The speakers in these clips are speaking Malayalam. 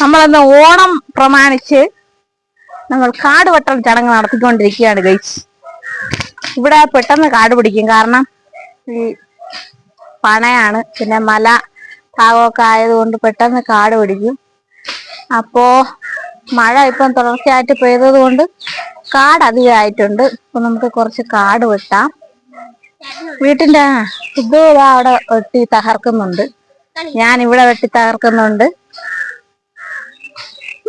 നമ്മളിന്ന് ഓണം പ്രമാണിച്ച് നമ്മൾ കാട് വെട്ടൽ ചടങ്ങ് നടത്തിക്കൊണ്ടിരിക്കുകയാണ് ഗൈസ് ഇവിടെ പെട്ടെന്ന് കാട് പിടിക്കും. കാരണം ഈ പണയാണ് പിന്നെ മല ഭാഗമൊക്കെ ആയതുകൊണ്ട് പെട്ടെന്ന് കാട് പിടിക്കും. അപ്പോ മഴ ഇപ്പം തുടർച്ചയായിട്ട് പെയ്തത് കൊണ്ട് കാട് അധികമായിട്ടുണ്ട്. അപ്പൊ നമുക്ക് കുറച്ച് കാട് വെട്ടാം. വീട്ടിന്റെ ഇതാ അവിടെ വെട്ടി തകർക്കുന്നുണ്ട്. ഞാൻ ഇവിടെ വെട്ടി തകർക്കുന്നുണ്ട്.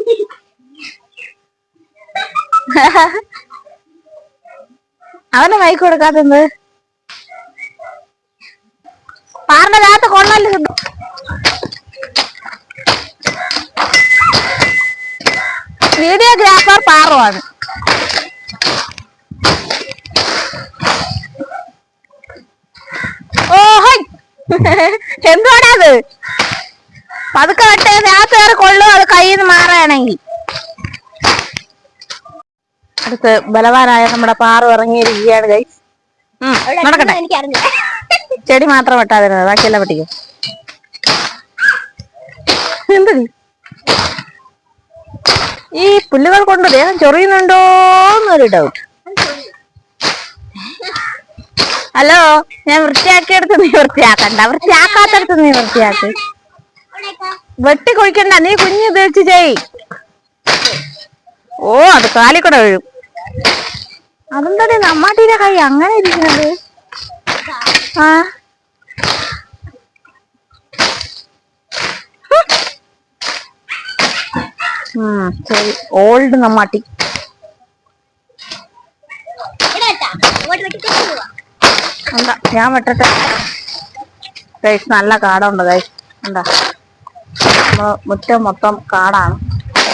അവന് മൈക്ക് കൊടുക്കാത്തത്. പാറിന്റെ രാത്ത് കൊള്ളല്ലേ? വീഡിയോഗ്രാഫർ പാറുവാണ്. ഓഹോ എന്തുവാടാ അത്? പതുക്കെ വെട്ടേ ഗ്യാസ് കയറി കൊള്ളും അത് കയ്യിൽ നിന്ന് മാറുകയാണെങ്കിൽ അടുത്ത് ബലവാനായ നമ്മുടെ പാറു ഇറങ്ങിയിരിക്കുകയാണ് ഗൈസ് നടക്കട്ടെ. ചെടി മാത്രം വെട്ടാതിരുന്നത് ബാക്കിയെല്ലാം വെട്ടിക്കും. എന്തടി ഈ പുല്ലുകൾ കൊണ്ട് ദേഹം ചൊറിയുന്നുണ്ടോ എന്നൊരു ഡൗട്ട് ഹലോ ഞാൻ വൃത്തിയാക്കിയെടുത്ത് നീ വൃത്തിയാക്കണ്ട. വൃത്തിയാക്കാത്തടുത്ത് നീ വൃത്തിയാക്ക്. വെട്ടി കുഴിക്കണ്ട. നീ കുഞ്ഞ് തീർച്ച ചെയ്. ഓ അത് കാലിക്കൂടെ വീഴും അതെന്താ നമ്മാട്ടീരെ കൈ അങ്ങനെ ഇരിക്കുന്നത്? ആ. ശരി. ഓൾഡ് നമ്മാട്ടി. എന്താ? ഞാൻ വെട്ടട്ടെ. നല്ല കാടുണ്ട് ഗൈസ് എന്താ? നമ്മൾ മുറ്റം മൊത്തം കാടാണ്.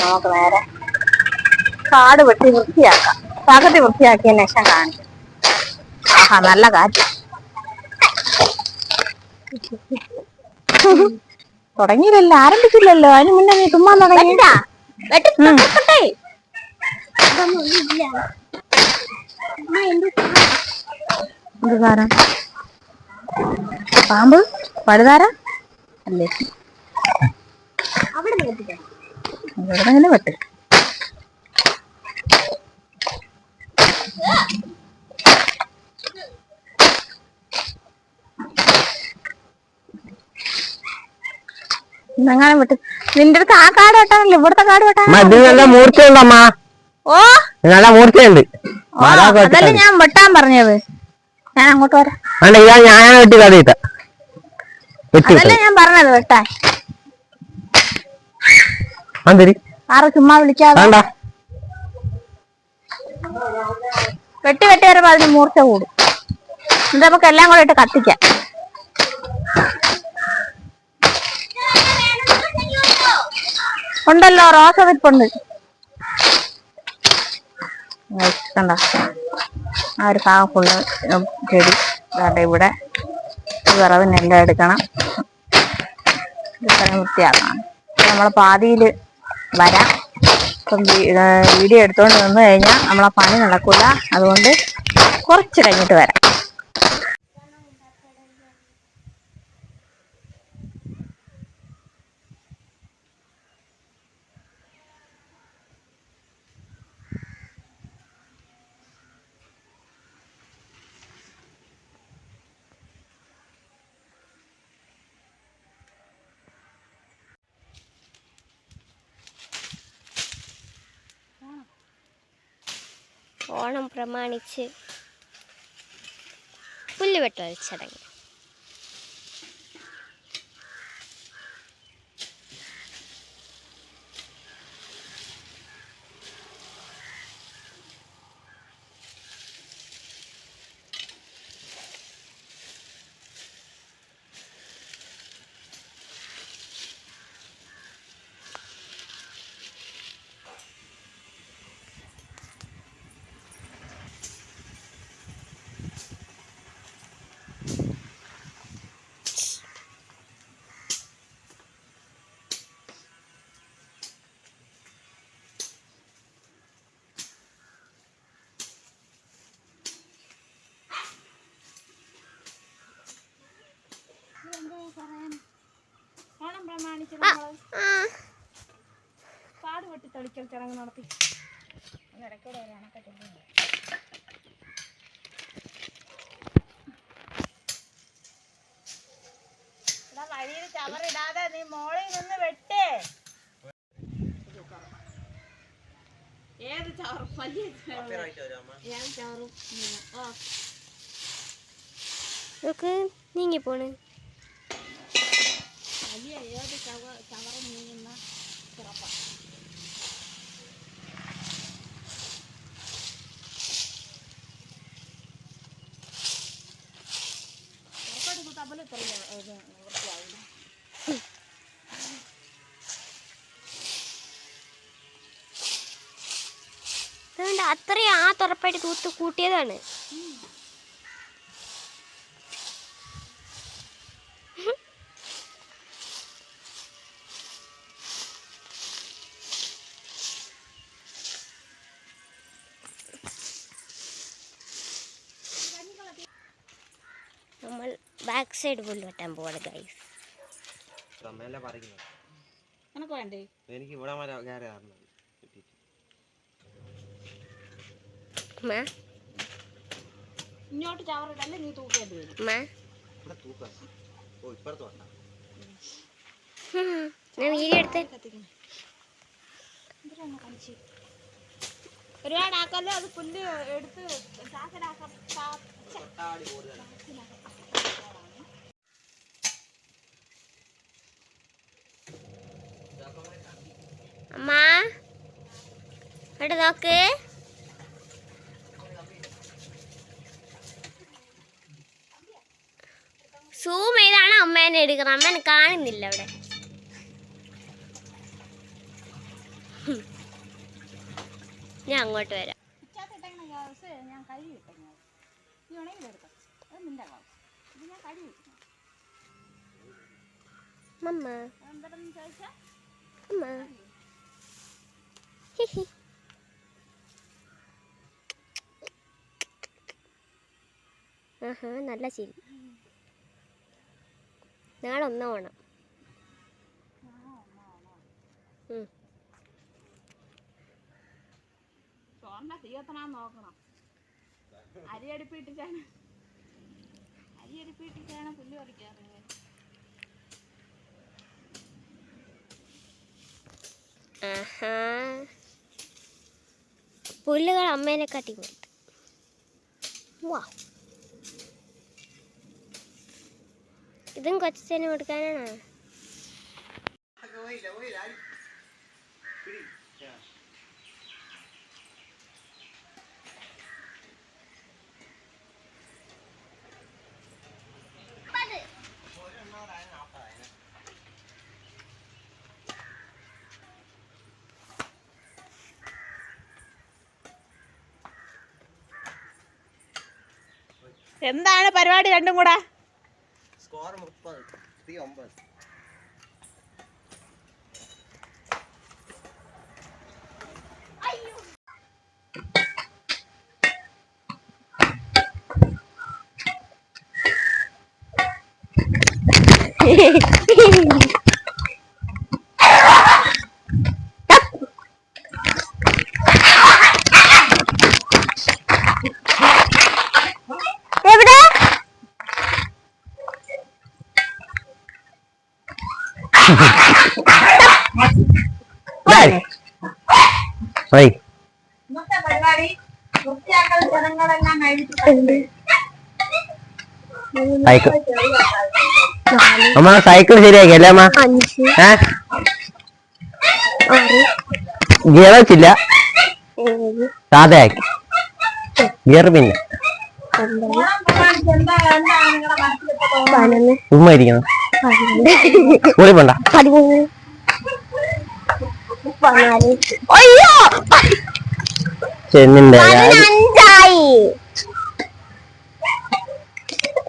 നമുക്ക് നേരെ കാട് വെട്ടി വൃത്തിയാക്കാം. പകുതി വൃത്തിയാക്കിയതിന് ശേഷം കാണിക്കും ആഹാ നല്ല കാറ്റ്. തുടങ്ങിയില്ലല്ലോ ആരംഭിച്ചില്ലല്ലോ. അതിന് മുന്നേ നീ തുമ്മാൻ തുടങ്ങി. എന്ത് പാമ്പ്? വലുതാര അല്ലേ. എവിടെങ്ങനെ വെട്ട്. എന്നങ്ങനെ വിട്ട്. നിന്റെ അടുത്ത് ആ കാട് വെട്ടാനല്ലേ ഇവിടുത്തെ കാട് അമ്മ വെട്ടാനോ ഇത് നല്ല മൂർച്ചയുണ്ട് ഓ. നല്ല മൂർച്ചയുണ്ട്. അതല്ലേ. ഞാൻ വെട്ടാൻ പറഞ്ഞത്. ഞാൻ അങ്ങോട്ട് വരാം. അല്ല ഇതാ ഞാൻ വെട്ടി കഥ ഇട്ടാ അതല്ലേ ഞാൻ പറഞ്ഞത് വെട്ടാൻ. അന്തരി. ആറ് ചുമ്മാ വിളിക്കാതെ? വേണ്ട. വെട്ടി വെട്ടി വരുമ്പോ അതിന് മൂർച്ച കൂടും. എന്നിട്ട് നമുക്ക് എല്ലാം കൂടെ ഇട്ട് കത്തിക്കാം. ഉണ്ടല്ലോ റോസ വിപ്പുണ്ട് കണ്ടോ ആ ഒരു പാവ ഫുള്ള് ചെടി. വേണ്ട ഇവിടെ വിറവിനെല്ലാം എടുക്കണം. വൃത്തിയാക്കണം. നമ്മൾ പാതിയിൽ വരാം. ഇപ്പം വീഡിയോ എടുത്തുകൊണ്ട് നിന്ന് കഴിഞ്ഞാൽ നമ്മളെ പണി നടക്കില്ല അതുകൊണ്ട് കുറച്ച് കഴിഞ്ഞിട്ട് വരാം. ഓണം പ്രമാണിച്ച് പുല്ലുവെട്ടൽ ചടങ്ങ്. ആ വെട്ടി തളിക്കൽ ചടങ്ങ് നടത്തി. ഇടയ്ക്കൂടെ ഒരു അണക്കെട്ടുണ്ട് വഴിയിൽ ചവറിടാതെ നീ മോളിൽ നിന്ന് വെട്ടേ. ഏത് ചവറും? വലിയ ഏത് ചവറും? നീങ്ങി പോണ്. വലിയ ഏത് ചവ നീങ്ങുന്ന ഇത്രയും വൃത്തിയാവില്ല. അതുകൊണ്ട് അത്രയും ആ തുറപ്പായിട്ട് തൂത്ത് കൂട്ടിയതാണ്. സൈഡ് പോലും വെട്ടാൻ പോവാണ് ഗൈസ് നിനക്ക് വേണ്ടേ? എനിക്ക് ഇവിടെ വരെ കയറി കയറുന്നത് അമ്മ ഇങ്ങോട്ട് ചവറിട്ടല്ലേ നീ തൂക്കേണ്ടി വരും. ഞാൻ വീഡിയോ എടുത്ത് ഒരുപാട് അത് പുല്ല് എടുത്ത് ചാക്കലാക്കാം. ഇവിടെ നോക്ക്. സൂം ചെയ്താണ് അമ്മേനെ എടുക്കുന്നത്. അമ്മേനെ കാണുന്നില്ല അവിടെ. ഞാൻ അങ്ങോട്ട് വരാം. ഇച്ചാത്തിട്ടങ്ങനെ ഗ്യാസ് ആഹാ നല്ല ശരി നാളെ ഒന്നാം ഓണം ഉം. ചോറിന്റെ തീയത്തനാ നോക്കണം. അരി അടുപ്പിട്ടിട്ടാണ്. അരി അടുപ്പിട്ടിട്ടാണ് പുല്ല് പറിക്കാറ്. ആഹാ. പുല്ലുകൾ അമ്മേനെ കാട്ടി കൊടുത്തു വാ. ഇതും കൊച്ചന് കൊടുക്കാനാണ്? എന്താണ് പരിപാടി രണ്ടും കൂടെ? തീ ഒമ്പത് എവിടെ സൈക്കിൾ അമ്മ സൈക്കിൾ ശരിയാക്കി അല്ലേ അമ്മ? ഗിയർ വെച്ചില്ല. സാധയാക്കി ഗിയർ പിന്നെ. ഉമ്മ ഇരിക്കണം. സ്കൂളിൽ പോണ്ട. പതിമൂന്ന്. പതിനാല്. അയ്യോ! ചെന്നിന്റെ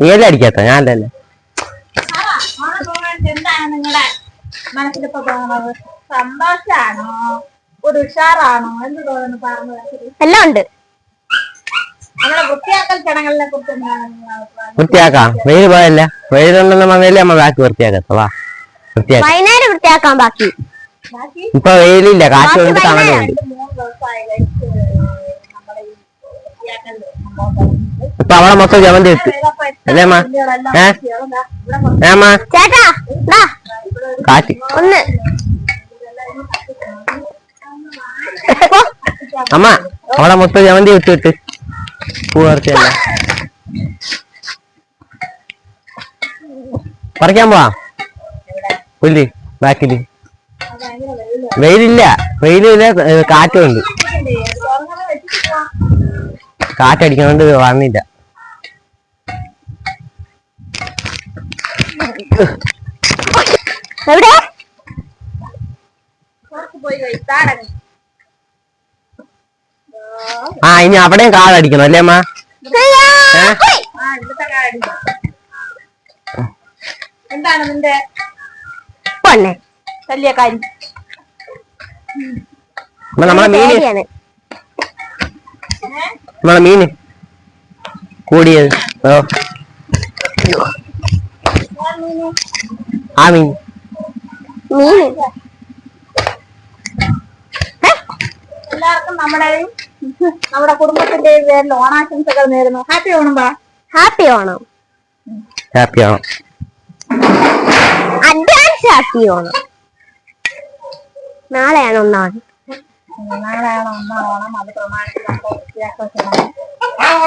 നീയല്ലേ അടിക്കാത്ത? ഞാനല്ലേ എല്ലാം ഓണം വൃത്തിയാക്കാം. വെയിൽ പോയല്ല. വെയിലുണ്ടെന്ന് വന്നല്ലേ അമ്മ ബാക്കി വൃത്തിയാക്കത്തവാ വൃത്തിയാക്കാം. വൈകുന്നേരം വൃത്തിയാക്കാൻ ബാക്കി. ഇപ്പൊ വെയിലില്ല. കാറ്റ് കൊണ്ട് തണലുണ്ട്. ഇപ്പൊ അവളെ മൊത്തം ജമന്തി ഇട്ട്. ഇതപ്പോ അല്ലേ ഏ? ചേട്ടാ കാറ്റ്. ഒന്ന്. അമ്മ അവളെ മൊത്തം ജമന്തി ഇട്ടിട്ട്. പൂ പറിച്ചല്ല പറിക്കാൻ പോവാ. പുല്ല് ബാക്കിൽ. വെയിലില്ല. വെയിലില്ല കാറ്റുണ്ട്. കാറ്റടിക്കണോണ്ട് വന്നില്ല എവിടെ? പോയി പോയി കഴിച്ചാടങ്ങി ആ ഇനി അവിടെയും കാടടിക്കണം അല്ലേ അമ്മ? എന്താണ് നിന്റെ? നമ്മളെ മീന്. നമ്മളെ മീന്. കൂടിയത്. ഓ. ആ മീൻ. മീൻ. എല്ലാവർക്കും നമ്മുടെ നമ്മുടെ കുടുംബത്തിന്റെ പേരിൽ ഓണാശംസകൾ നേരുന്നു. ഹാപ്പി ഓണം ബാ happy Onam. Happy Onam. Advance happy Onam. നാളെയാണ് ഒന്നാം. നാളെയാണ് ഒന്നാം ഓണം. അത് പ്രമാണിച്ച് അടിപൊളിയാണ് വിദ്യാഭ്യാസമാണ്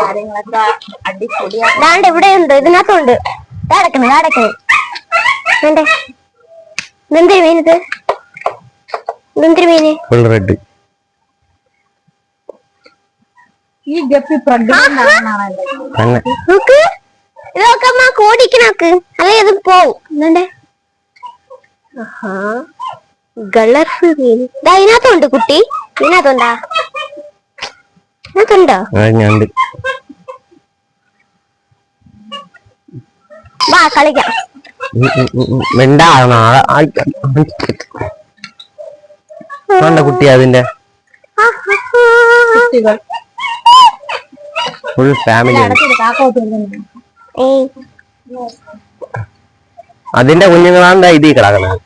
കാര്യങ്ങളൊക്കെ അടിപൊളിയാക്കി ദാണ്ട് ഇവിടെ ഉണ്ട് ഇതിനകത്തുണ്ട് അടക്കണേ അടക്കണേ. വേണ്ടേ? ഇതെന്തൊരു മീൻ ഇത് ഇതെന്തൊരു മീന്? ഫുൾ റെഡ് ഈ ഗപ്പി പ്രഗ്നന്റ് ആണെന്നാണ് നോക്ക് ഇത് നോക്കമ്മ കോടിക്ക് നോക്ക് അല്ലെ ഇത് പോവും. എന്നെ കളർഫുൾ മീൻ. ദാ ഇതിനകത്തുണ്ട് കുട്ടി. ഇതിനകത്തുണ്ടാ. ഇതിനകത്തുണ്ടോ? ഞണ്ട് വാ കളിക്കാം. കുട്ടി അതിന്റെ. കുട്ടികൾ. ഫുൾ ഫാമിലി അതിന്റെ കുഞ്ഞുങ്ങളാണ് ഇതിൽ കിടക്കണത്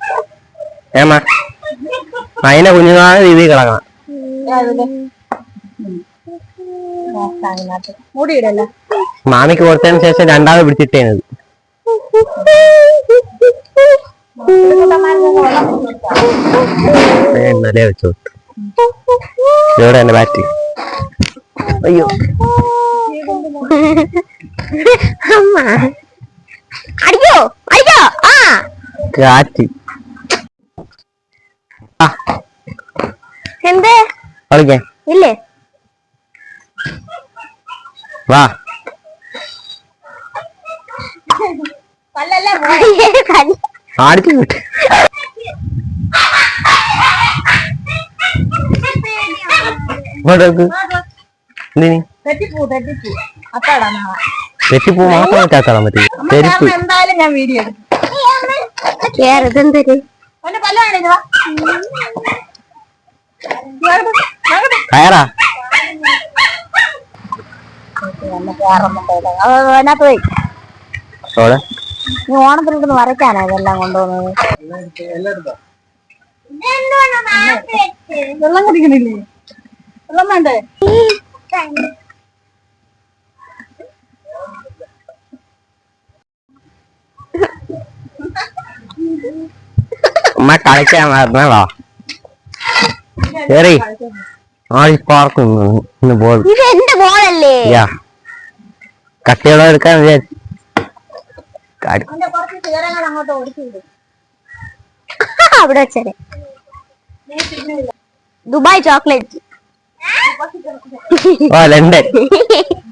ഏമാ അതിന്റെ കുഞ്ഞുങ്ങളാണ് ഇതിൽ കിടക്കണം മാമിക്ക് കൊടുത്തതിന് ശേഷം രണ്ടാമത് പിടിച്ചിട്ടേനത്. ഇന്നലെ വെച്ചു ഇവിടെ എന്റെ ബാറ്റ് അയ്യോ. അടിക്കോ അടിക്കോ. ആ. കാറ്റ് എന്ത്? കളിക്കാൻ ഇല്ലേ? വാ. ആടിച്ചു വിട്ട് എന്തിനി? തെറ്റിപ്പൂ തെറ്റിപ്പൂ. അത്താടാ തെറ്റിപ്പൂ മാത്രം വെച്ചാക്കാൻ പറ്റി തെരിപ്പ്. എന്തായാലും ഞാൻ വീഡിയോ എടുക്കും. വേറെ ഇതെന്തൊരു അവന്റെ പല്ല കാണിക്കവാ കയറാ. അതിനകത്ത് പോയി. നീ വരയ്ക്കാനാ ഇതെല്ലാം കൊണ്ടുവന്നത് വെള്ളം കുടിക്കണില്ലേ? വെള്ളം വേണ്ടേ? അമ്മ കളിക്കാൻ വരണോ ശരി. ആടി പാർക്കും ഇന്ന് ബോൾ ഇത് എന്റെ ബോളല്ലേ യാ കട്ടിയോടെ എടുക്കാൻ അവിടെ വെച്ചേ ദുബായ് ചോക്ലേറ്റ്. ഓ ലണ്ടൻ.